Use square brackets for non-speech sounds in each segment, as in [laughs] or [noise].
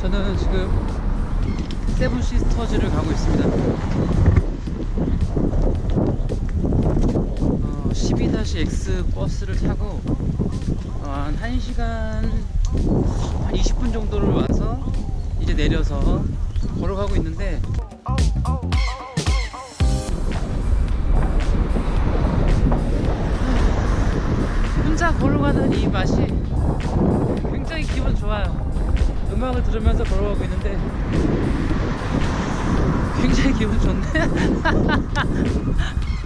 저는 지금 세븐 시스터즈를 가고 있습니다. 어, 12-X 버스를 타고 어, 한 1시간 한 20분 정도를 와서 이제 내려서 걸어가고 있는데 혼자 걸어가는 이 맛이 굉장히 기분 좋아요. 음악을 들으면서 걸어가고 있는데 굉장히 기분 좋네. [laughs]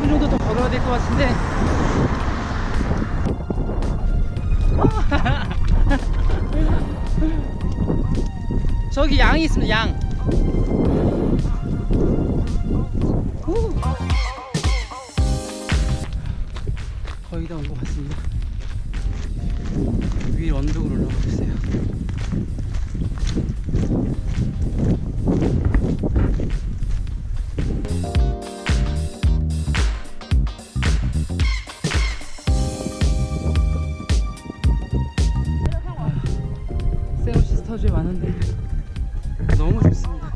한 20분 정도 더 걸어야 될 것 같은데. [laughs] 저기 양이 있습니다. 양. 후. 거의 다 온 것 같습니다. 위에 언덕으로 올라가고 있어요. 스터즈에 왔는데 너무 좋습니다.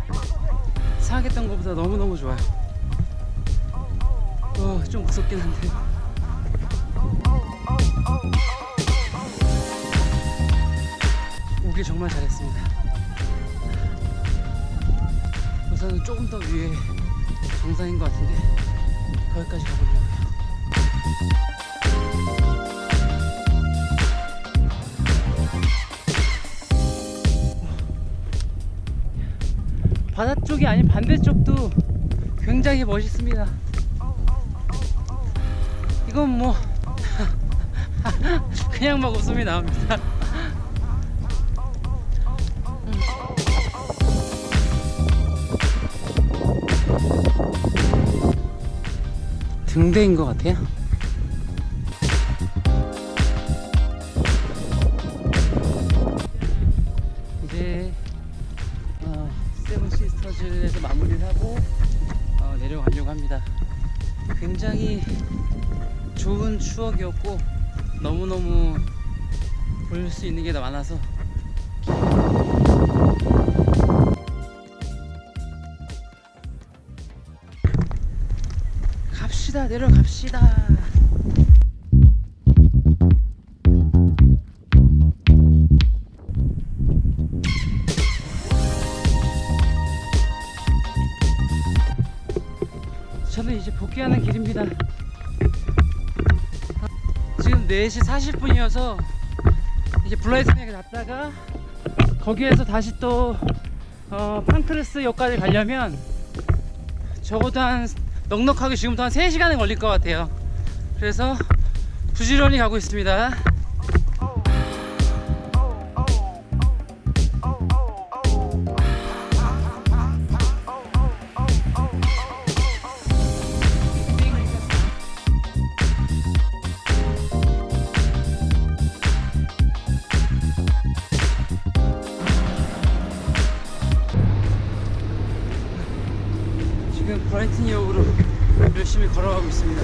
생각했던 것보다 너무너무 좋아요. 어, 좀 무섭긴 한데. 오길 정말 잘했습니다. 우선은 조금 더 위에 정상인 것 같은데 거기까지 가보려고요. 바다 쪽이 아닌 반대쪽도 굉장히 멋있습니다. 이건 뭐 [laughs] 그냥 막 웃음이 나옵니다. 등대인 것 같아요. 스터즈에서 마무리를 하고 어, 내려가려고 합니다. 굉장히 좋은 추억이었고 너무너무 볼 수 있는 게더 많아서 갑시다 내려갑시다 저는 이제 복귀하는 길입니다 지금 4시 40분이어서 이제 블라이슨에 갔다가 거기에서 다시 또 어, 판크레스 역까지 가려면 적어도 한 넉넉하게 지금부터 한 3시간은 걸릴 것 같아요. 그래서 부지런히 가고 있습니다. 브라이튼 역으로 열심히 걸어가고 있습니다.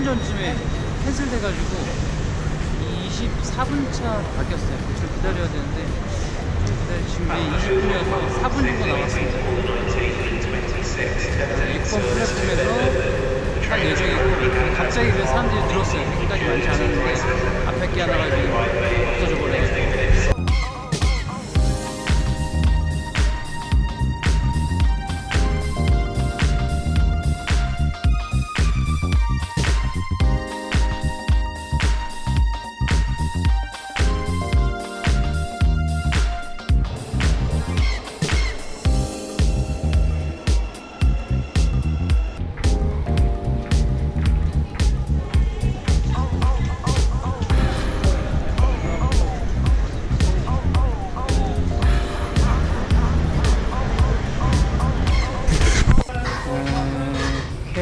3분 전쯤에 캔슬돼가지고 24분 차 바뀌었어요. 그걸 기다려야 되는데 지금 이제 20분이어서 4분 정도 남았습니다. 6번 플랫폼에서 할 예정이고 갑자기 그 사람들이 늘었어요. 그렇게까지 많지 않았는데 앞에 게 하나가 지금 없어져 버려가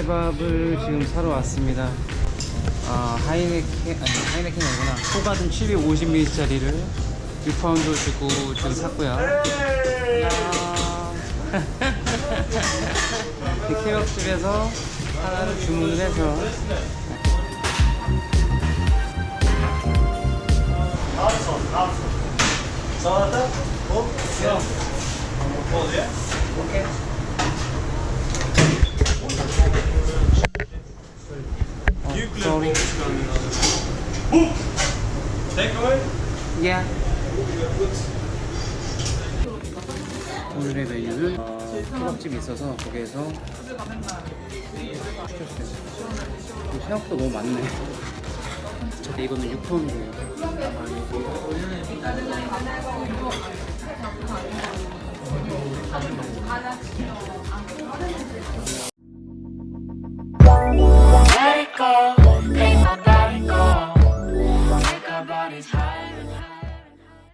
케밥을 지금 사러 왔습니다. 아, 하이네켄, 아니, 하이네켄이 아니구나. 소가든 750ml짜리를 6파운드 주고 지금 샀고요. 야. 이 [laughs] 케밥집에서 하나를 주문을 해서 어, Yeah. 오늘의 메뉴는 어, 케밥집이 있어서 거기에서 시켰어요. 생각보다 너무 많네. 근데 이거는 6파운드예요. Let